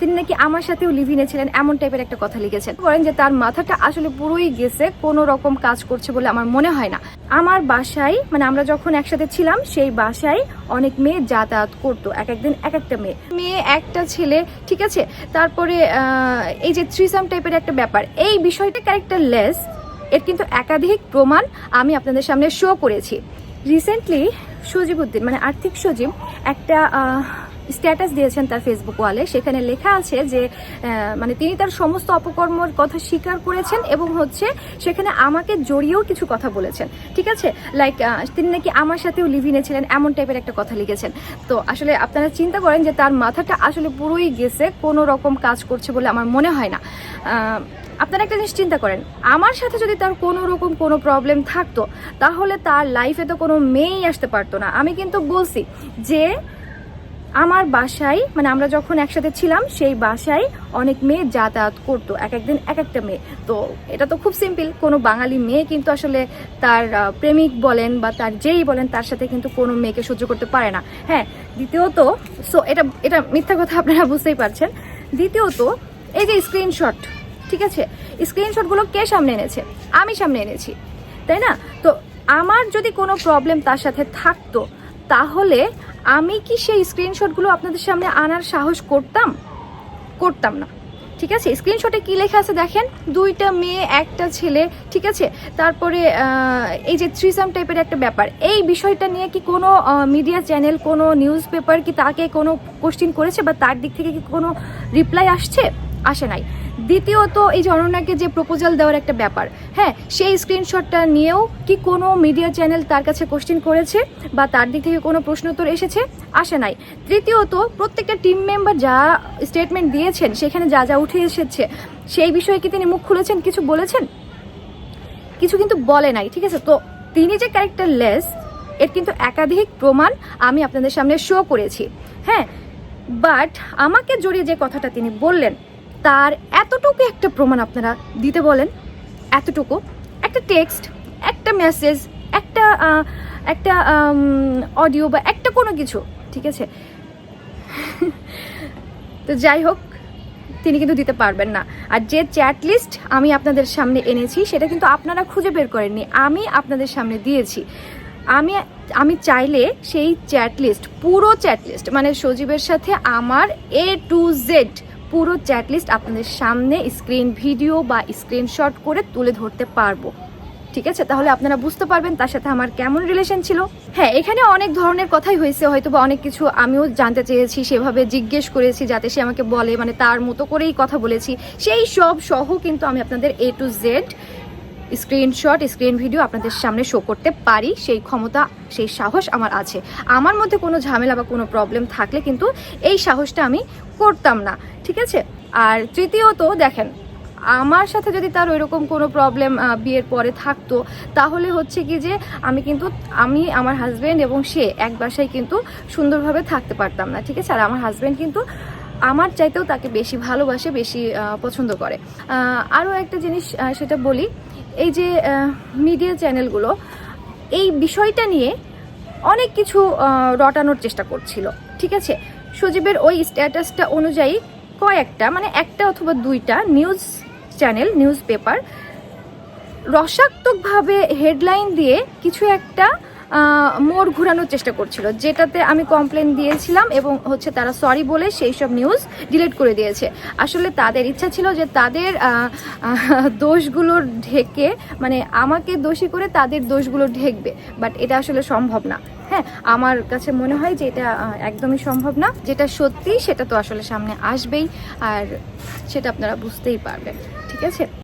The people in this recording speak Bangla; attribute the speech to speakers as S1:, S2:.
S1: তিনি নাকি আমার সাথেও লিভিনে ছিলেন, এমন টাইপের একটা কথা লিখেছেন। বলেন যে তার মাথাটা আসলে পুরোই গেছে, কোনো রকম কাজ করছে বলে আমার মনে হয় না। আমার বাসায় মানে আমরা যখন একসাথে ছিলাম, সেই বাসায় অনেক মেয়ে যাতায়াত করতো, এক একদিন এক একটা মেয়ে। মেয়ে একটা ছেলে, ঠিক আছে? তারপরে এই যে থ্রিসাম টাইপের একটা ব্যাপার, এই বিষয়টা ক্যারেক্টার লেস এর কিন্তু একাধিক প্রমাণ আমি আপনাদের সামনে শো করেছি। রিসেন্টলি সজিবউদ্দিন মানে আর্থিক সজীব, একটা স্ট্যাটাস দিয়েছেন তার ফেসবুক ওয়ালে, সেখানে লেখা আছে যে মানে তিনি তার সমস্ত অপকর্মর কথা স্বীকার করেছেন এবং হচ্ছে সেখানে আমাকে জড়িয়েও কিছু কথা বলেছেন। ঠিক আছে? লাইক তিনি নাকি আমার সাথেও লিভিনে ছিলেন, এমন টাইপের একটা কথা লিখেছেন। তো আসলে আপনারা চিন্তা করেন যে তার মাথাটা আসলে পুরোই গেছে, কোনো রকম কাজ করছে বলে আমার মনে হয় না। আপনারা একটা জিনিস চিন্তা করেন, আমার সাথে যদি তার কোনো রকম কোনো প্রবলেম থাকতো, তাহলে তার লাইফে তো কোনো মেয়েই আসতে পারতো না। আমি কিন্তু বলছি যে আমার বাসায় মানে আমরা যখন একসাথে ছিলাম, সেই বাসায় অনেক মেয়ে যাতায়াত করতো, এক একদিন এক একটা মেয়ে। তো এটা তো খুব সিম্পল কোনো বাঙালি মেয়ে কিন্তু আসলে তার প্রেমিক বলেন বা তার যেই বলেন, তার সাথে কিন্তু কোনো মেয়েকে সহ্য করতে পারে না। হ্যাঁ দ্বিতীয়ত সো এটা এটা মিথ্যা কথা আপনারা বুঝতেই পারছেন। দ্বিতীয়ত, এই যে স্ক্রিনশট ঠিক আছে? স্ক্রিনশটগুলো কে সামনে এনেছে? আমি সামনে এনেছি, তাই না? তো আমার যদি কোনো প্রবলেম তার সাথে থাকতো, তাহলে আমি কি সেই স্ক্রিনশটগুলো আপনাদের সামনে আনার সাহস করতাম? করতাম না। ঠিক আছে? স্ক্রিনশটে কি লেখা আছে দেখেন? দুইটা মেয়ে, একটা ছেলে, ঠিক আছে? তারপরে এই যে থ্রিসাম টাইপের একটা ব্যাপার। এই বিষয়টা নিয়ে কি কোনো মিডিয়া চ্যানেল কোনো নিউজ পেপার কি তাকে কোনো কোশ্চিন করেছে বা তার দিক থেকে কি কোনো রিপ্লাই আসছে? আসে নাই। দ্বিতীয়ত এই অনন্যাকে যে প্রপোজাল দেওয়ার একটা ব্যাপার হ্যাঁ সেই স্ক্রিনশটটা নিয়েও কি কোনো মিডিয়া চ্যানেল তার কাছে কোশ্চেন করেছে বা তার দিক থেকে কোনো প্রশ্নোত্তর এসেছে? আসে নাই। তৃতীয়ত, প্রত্যেকটা টিম মেম্বার যা স্টেটমেন্ট দিয়েছেন, সেখানে যা যা উঠে এসেছে, সেই বিষয়ে কি তিনি মুখ খুলেছেন, কিছু বলেছেন? কিছু কিন্তু বলে নাই, ঠিক আছে? তো তিনি যে ক্যারেক্টার লেস এর কিন্তু একাধিক প্রমাণ আমি আপনাদের সামনে শো করেছি হ্যাঁ? বাট আমাকে জড়িয়ে যে কথাটা তিনি বললেন তার এতটুকু একটা প্রমাণ আপনারা দিতে বলেন। এতটুকু। একটা টেক্সট, একটা মেসেজ, একটা একটা অডিও বা একটা কোনো কিছু, ঠিক আছে? তো যাই হোক, তিনি কিন্তু দিতে পারবেন না। আর যে চ্যাট লিস্ট আমি আপনাদের সামনে এনেছি, সেটা কিন্তু আপনারা খুঁজে বের করেননি। আমি আপনাদের সামনে দিয়েছি। আমি আমি চাইলে সেই চ্যাট লিস্ট, পুরো চ্যাট লিস্ট মানে সজীবের সাথে আমার এ টু জেড পুরো চ্যাট লিস্ট আপনাদের সামনে স্ক্রিন ভিডিও বা স্ক্রিনশট করে তুলে ধরতে পারব। ঠিক আছে? তাহলে আপনারা বুঝতে পারবেন তার সাথে আমার কেমন রিলেশন ছিল। হ্যাঁ এখানে অনেক ধরনের কথাই হয়েছে। হয়তো বা অনেক কিছু আমিও জানতে চেয়েছি, সেভাবে জিজ্ঞেস করেছি যাতে সে আমাকে বলে মানে তার মতো করেই কথা বলেছি। সেই সব সহ কিন্তু আমি আপনাদের A to Z screenshot, screen video আপনাদের সামনে শো করতে পারি। সেই ক্ষমতা, সেই সাহস আমার আছে। আমার মধ্যে কোনো ঝামেলা বা কোনো প্রবলেম থাকলে কিন্তু এই সাহসটা আমি করতাম না, ঠিক আছে? আর তৃতীয়ত, দেখেন, আমার সাথে যদি তার ওইরকম কোনো প্রবলেম বিয়ের পরে থাকতো, তাহলে হচ্ছে কি যে আমি কিন্তু, আমি, আমার হাজব্যান্ড এবং সে এক বাসায় কিন্তু সুন্দরভাবে থাকতে পারতাম না, ঠিক আছে? আর আমার হাজব্যান্ড কিন্তু আমার চাইতেও তাকে বেশি ভালোবাসে, বেশি পছন্দ করে। আরও একটা জিনিস সেটা বলি। এই যে মিডিয়া চ্যানেলগুলো এই বিষয়টা নিয়ে অনেক কিছু রটানোর চেষ্টা করছিল, ঠিক আছে? সজীবের ওই স্ট্যাটাসটা অনুযায়ী কয়েকটা মানে একটা অথবা দুইটা নিউজ চ্যানেল নিউজ পেপার রসাত্মকভাবে হেডলাইন দিয়ে কিছু একটা মোড় ঘোরানোর চেষ্টা করছিল যেটাতে আমি কমপ্লেন দিয়েছিলাম এবং হচ্ছে তারা সরি বলে সেই সব নিউজ ডিলিট করে দিয়েছে। আসলে তাদের ইচ্ছা ছিল যে তাদের আহ, ঢেকে মানে আমাকে দোষী করে তাদের দোষগুলো ঢেকবে বাট এটা আসলে সম্ভব না। হ্যাঁ আমার কাছে মনে হয় যে এটা একদমই সম্ভব না। যেটা সত্যি সেটা তো আসলে সামনে আসবেই আর সেটা আপনারা বুঝতেই পারবেন ঠিক আছে?